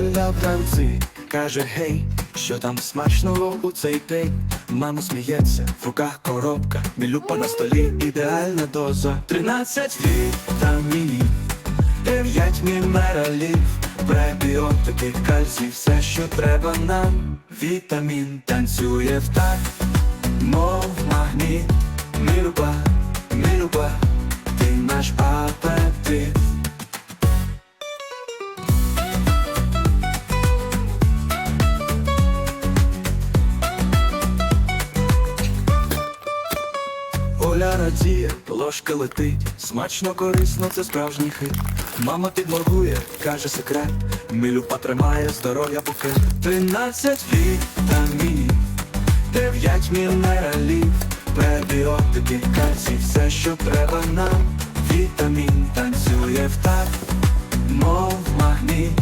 В танці каже гей, що там смачного у цей день. Мама сміється, в руках коробка, мілюпа на столі, ідеальна доза. Тринадцять вітамінів, дев'ять мінералів, пребіотики, кальцій, все, що треба нам. Вітамін танцює в так, мов магніт, Оля радіє, ложка летить, смачно корисно, це справжній хит. Мама підморгує, каже секрет, милюпа тримає здоров'я букет. Тринадцять вітамінів, дев'ять мінералів, пребіотики, кальцій, все, що треба нам. Вітамін танцює в так, мов магніт,